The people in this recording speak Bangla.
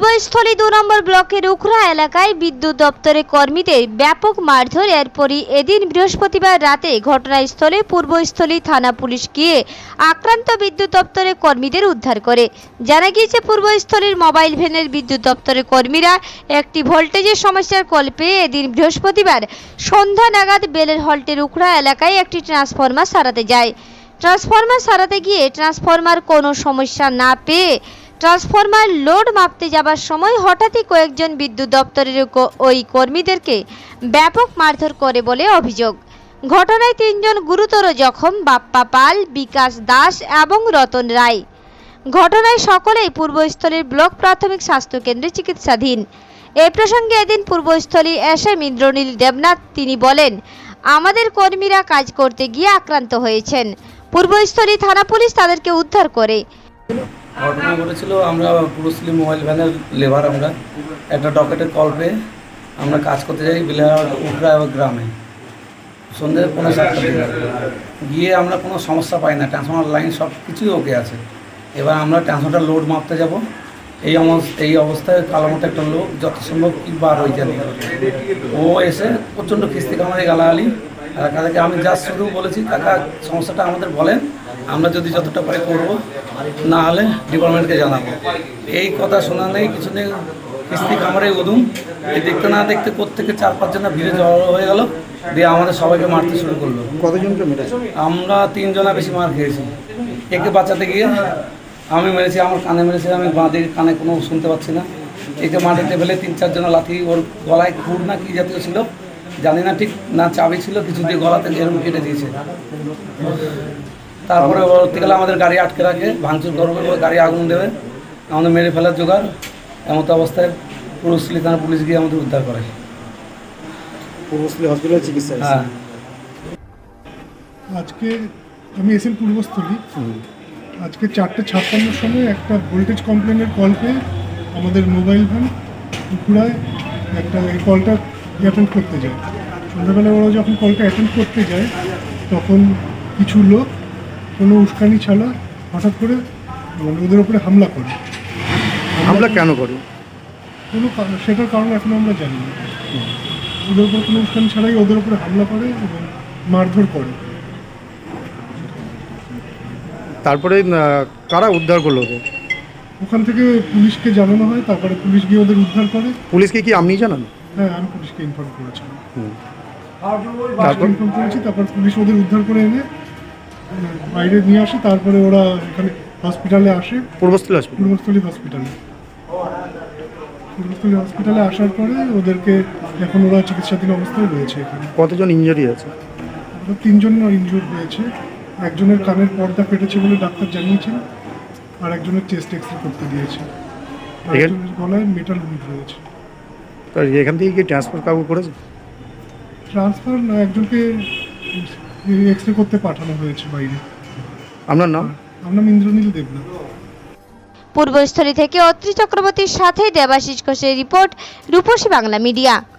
পূর্বস্থলী দু নম্বর ব্লকের উখরা এলাকায় বিদ্যুৎ দপ্তরের কর্মীদের ব্যাপক মারধর, এরপরই এদিন বৃহস্পতিবার রাতে ঘটনাস্থলে পূর্বস্থলী থানা পুলিশ গিয়ে আক্রান্ত বিদ্যুৎ দপ্তরের কর্মীদের উদ্ধার করে। জানা গিয়েছে, পূর্বস্থলীর মোবাইল ভ্যানের বিদ্যুৎ দপ্তরের কর্মীরা একটি ভোল্টেজের সমস্যার কল পেয়ে এদিন বৃহস্পতিবার সন্ধ্যা নাগাদ বেলের হল্টের উখরা এলাকায় একটি ট্রান্সফরমার সারাতে যায়। ট্রান্সফরমার সারাতে গিয়ে ট্রান্সফরমার কোনো সমস্যা না পেয়ে ট্রান্সফরমার লোড মাপতে যাবার সময় হঠাৎই কয়েকজন বিদ্যুৎ দপ্তরের ওই কর্মীদেরকে ব্যাপক মারধর করে বলে অভিযোগ। ঘটনায় তিনজন গুরুতর জখম, বাপ্পা পাল, বিকাশ দাস এবং রতন রায়। ঘটনায় সকলেই পূর্বস্থলীর ব্লক প্রাথমিক স্বাস্থ্য কেন্দ্রে চিকিৎসাধীন। এ প্রসঙ্গে এদিন পূর্বস্থলী এসে ইন্দ্রনীল দেবনাথ তিনি বলেন, আমাদের কর্মীরা কাজ করতে গিয়ে আক্রান্ত হয়েছেন। পূর্বস্থলী থানা পুলিশ তাদেরকে উদ্ধার করে। ঘটনা ঘটেছিল, আমরা পুরুষলি মোবাইল ভ্যানের লেবার আমরা। একটা ডকেটের কল পেয়ে আমরা কাজ করতে যাই উকরা এবং গ্রামে। সন্ধ্যে পনেরো সাতটা গিয়ে আমরা কোনো সমস্যা পাই না ট্রান্সফর্মার লাইন সব কিছুই ওকে আছে। এবার আমরা ট্রান্সফর্মার লোড মাপতে যাব। এই এই অবস্থায় কালো মতো একটা লোক যত সম্ভব বার হয়ে জানি ও এসে প্রচণ্ড কিস্তি কামারে গালাগালি কাকাকে আমি যা শুধু বলেছি কাকা সমস্যাটা আমাদের বলেন আমরা যদি যতটা পারি করব না হলে ডিপার্টমেন্টকে জানাব। এই কথা শোনা নেই কিছু নেই কিস্তি কামারে উদুম। এই দেখতে না দেখতে কোত্থেকে চার পাঁচজনা ভিড়ে জড়ো হয়ে গেল দিয়ে আমাদের সবাইকে মারতে শুরু করল। কতজনকে মেরেছে? আমরা তিনজনা বেশি মার খেয়েছি। একে বাঁচাতে গিয়ে আমি মেরেছি আমার কানে মেরেছি আমি বাঁ দিকে কানে কোনো শুনতে পাচ্ছি না। একে মাটিতে ফেলে তিন চারজনা লাথি ওর গলায় খুর না কি জাতীয় ছিল জানি না ঠিক না চাবি ছিল কিছু দিয়ে গলাতে এরকম কেটে দিয়েছে। তারপরে পরবর্তী গেলে আমাদের গাড়ি আটকে রাখে ভাঙচুর করবে গাড়ি আগুন দেবে আমাদের মেরে ফেলার জোগাড় এমতো অবস্থায় পুরুষলি থানা পুলিশ গিয়ে আমাদের উদ্ধার করে। পূর্বস্থলী হসপিটালে চিকিৎসা হ্যাঁ। আজকে আমি এসেল পূর্বস্থলী। আজকে চারটে ছাপ্পান্নর সময় একটা ভোল্টেজ কমপ্লেনের কল পেয়ে আমাদের মোবাইল ভ্যান পুকুরায় একটা এই কলটা অ্যাটেন্ড করতে যায়। সন্ধ্যাবেলা ওরা যখন কলটা অ্যাটেন্ড করতে যায় তখন কিছু লোক কোনো উস্কানি ছাড়া হঠাৎ করে মানে ওদের উপরে হামলা করে। হামলা কেন করে? কোনো কারণ- সেটার কারণ এখন আমরা জানি না। ওদের উপর কোনো উস্কানি ছাড়াই ওদের উপরে হামলা করে এবং মারধর করে। তারপরে কারা উদ্ধার করল ওদের ওখান থেকে পুলিশকে জানানো হয় তারপরে পুলিশ গিয়ে ওদের উদ্ধার করে। পুলিশকে কি আপনি জানান? হ্যাঁ আমি পুলিশকে ইনফর্ম করেছিলাম। তারপর? ইনফর্ম করেছি তারপর পুলিশ ওদের উদ্ধার করে এনে বাইরে নিয়ে আসে তারপরে ওরা এখানে হসপিটালে আসে। পূর্বস্থলী হসপিটাল পূর্বস্থলী হসপিটালে পূর্বস্থলী হসপিটালে আসার পরে ওদেরকে এখন ওরা চিকিৎসাধীন অবস্থায় রয়েছে এখানে। কতজন ইঞ্জুরি আছে? তিনজন ইনজুর হয়েছে একজনের কানের পর্দা ফেটেছে বলে ডাক্তার জানিয়েছেন আর একজনের চেস্ট এক্স রে করতে দিয়েছে। গলায় মেটাল উইড রয়েছে। তো এখান থেকে কি ট্রান্সফার কাউকে করেছে? ট্রান্সফার একজনকে এক্স রে করতে পাঠানো হয়েছে বাইরে। আপনার নাম? আমার নাম ইন্দ্রনীল দেবনাথ। পূর্বস্থলী থেকে অত্রি চক্রবর্তীর সাথে দেবাশিস ঘোষের রিপোর্ট রূপসী বাংলা মিডিয়া।